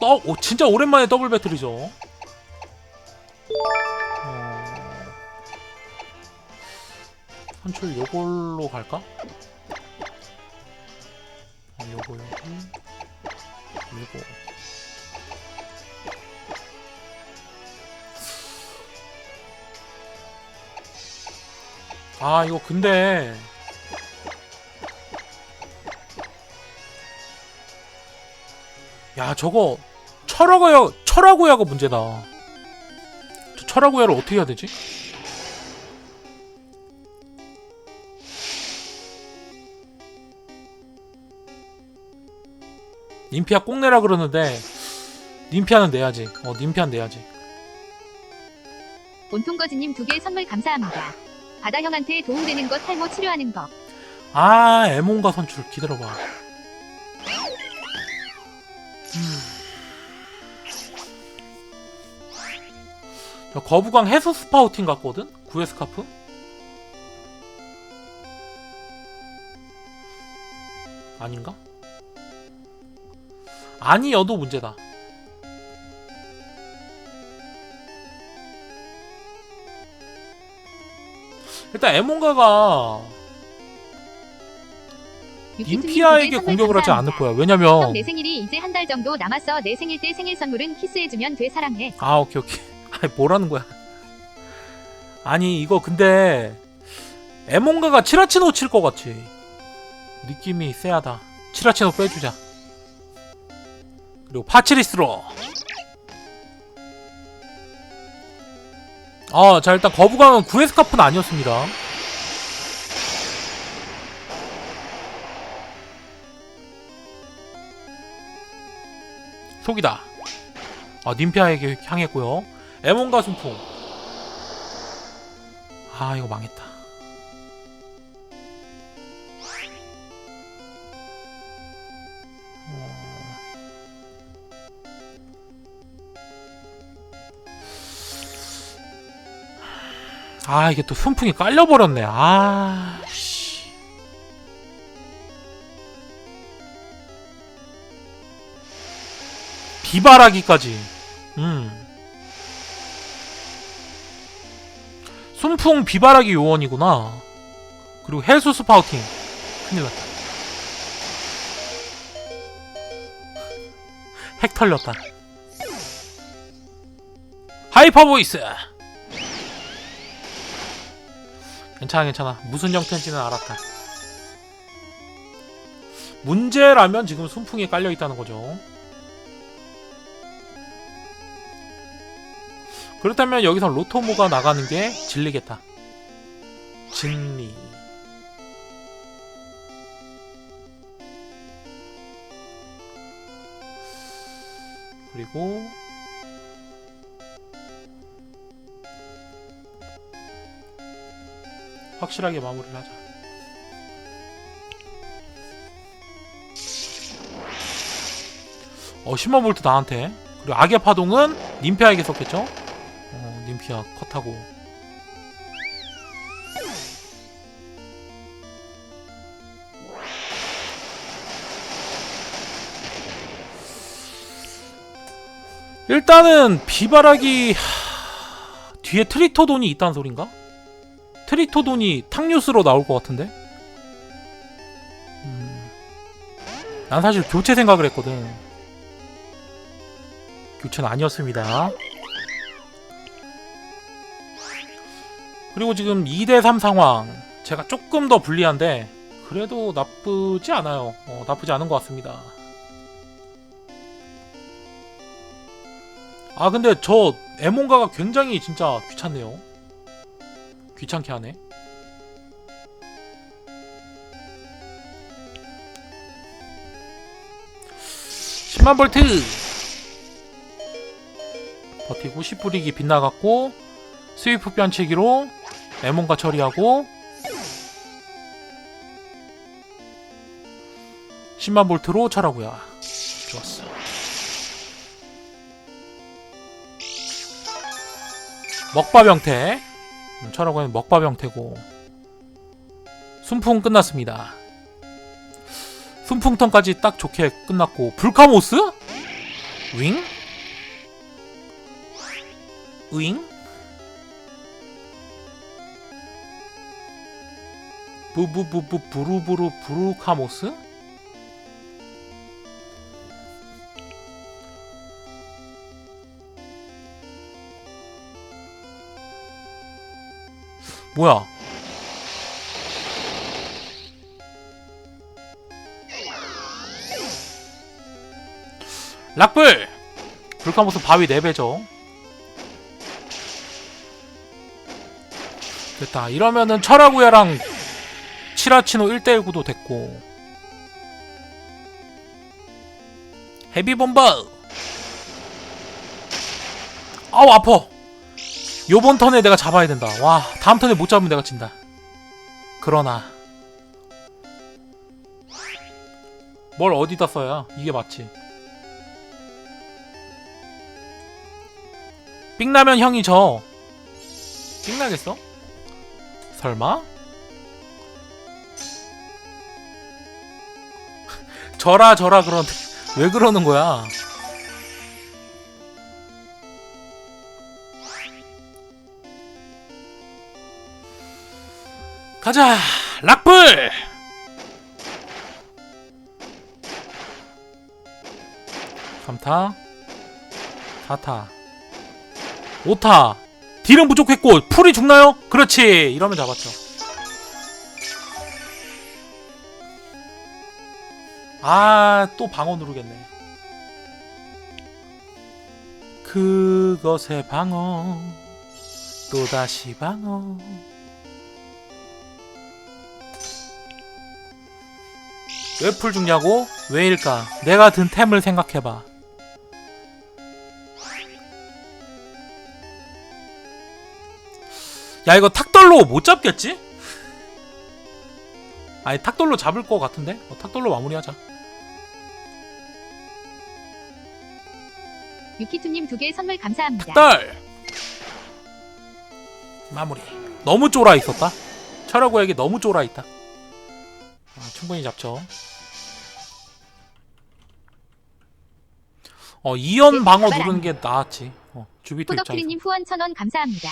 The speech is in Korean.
떠, 오, 진짜 오랜만에 더블 배틀이죠. 어... 선출 요걸로 갈까? 어, 요거 요거 요거 아 이거 근데 야 저거 철학어야 철학어야가 문제다 저 철학어야를 어떻게 해야 되지? 님피아 꼭 내라 그러는데 님피아는 내야지 어 님피아는 내야지 온통거지님 두 개 선물 감사합니다. 바다 형한테 도움되는 거 탈모 치료하는 거. 아 에몬가 선출 기다려봐 음. 거부강 해수 스파우팅 같거든? 구에스카프? 아닌가? 아니여도 문제다 일단 두개 인피아에게 공격을 하지 않을. 거야. 형, 왜냐면 내 생일이 이제 한 달 정도 남았어. 내 생일 때 생일 선물은 키스해주면 돼 사랑해. 아 오케이 오케이. 아니 뭐라는 거야? 아니 이거 근데 에몬가가 치라치노 칠 것 같지. 느낌이 쎄하다. 치라치노 빼주자. 그리고 파치리스로. 아, 자 일단 거부감은 구에스카프는 아니었습니다. 속이다. 아, 님피아에게 향했고요. 에몬가 순풍. 아, 이거 망했다. 어. 아, 이게 또 순풍이 깔려버렸네. 아, 씨. 비바라기까지. 음. 순풍 비바라기 요원이구나. 그리고 헬수 스파우팅. 큰일 났다. 핵 털렸다. 하이퍼 보이스. 괜찮아 괜찮아. 무슨 형태인지는 알았다. 문제라면 지금 순풍이 깔려 있다는 거죠. 그렇다면 여기서 로토모가 나가는 게 진리겠다. 진리. 그리고 확실하게 마무리를 하자. 어, 10만 볼트 나한테. 그리고 악의 파동은 님피아에게 썼겠죠? 어, 님피아 컷하고. 일단은 비바라기 하... 뒤에 트리토돈이 있다는 소린가? 트리토돈이 탕뉴스로 나올 것 같은데? 음... 난 사실 교체 생각을 했거든. 교체는 아니었습니다. 그리고 지금 2대3 상황. 제가 조금 더 불리한데, 그래도 나쁘지 않아요. 어, 나쁘지 않은 것 같습니다. 아, 근데 저 에몬가가 굉장히 진짜 귀찮네요. 귀찮게 하네. (10만) 볼트 버티고 10불이기 빗나갔고 스위프 변치기로 에몬가 처리하고 10만 볼트로 철하고요 좋았어 먹밥 형태 음, 철하고 는 먹밥 형태고 순풍 끝났습니다 순풍턴까지 딱 좋게 끝났고 불카모스? 윙? 윙? 부부부부 부루부루 부루카모스? 뭐야? 락불! 불카모스 바위 4배죠. 됐다. 이러면은 철화구야랑 치라치노 1대1 구도 됐고. 헤비본버! 아우, 아파! 요번 턴에 내가 잡아야 된다. 와, 다음 턴에 못 잡으면 내가 진다. 그러나. 뭘 어디다 써야? 이게 맞지. 삥나면 형이 져. 삥나겠어? 설마? 저라 저라 그러는데 왜 그러는 거야? 가자 락불 삼타사타오타 딜은 부족했고 풀이 죽나요? 그렇지 이러면 잡았죠 아 또 방어 누르겠네 그것의 방어 또다시 방어 왜 풀 죽냐고? 왜일까? 내가 든 템을 생각해봐 야 이거 탁돌로 못 잡겠지? 아니 탁돌로 잡을 것 같은데? 어, 탁돌로 마무리하자 유키투님 두 개 선물 감사합니다. 탁돌! 마무리 너무 쫄아 있었다 철하고에게 너무 쫄아 있다 아, 충분히 잡죠 어 2연 방어 누르는 게 나았지 어, 주비토 입장에서 포덕크리님 후원 천 원 감사합니다.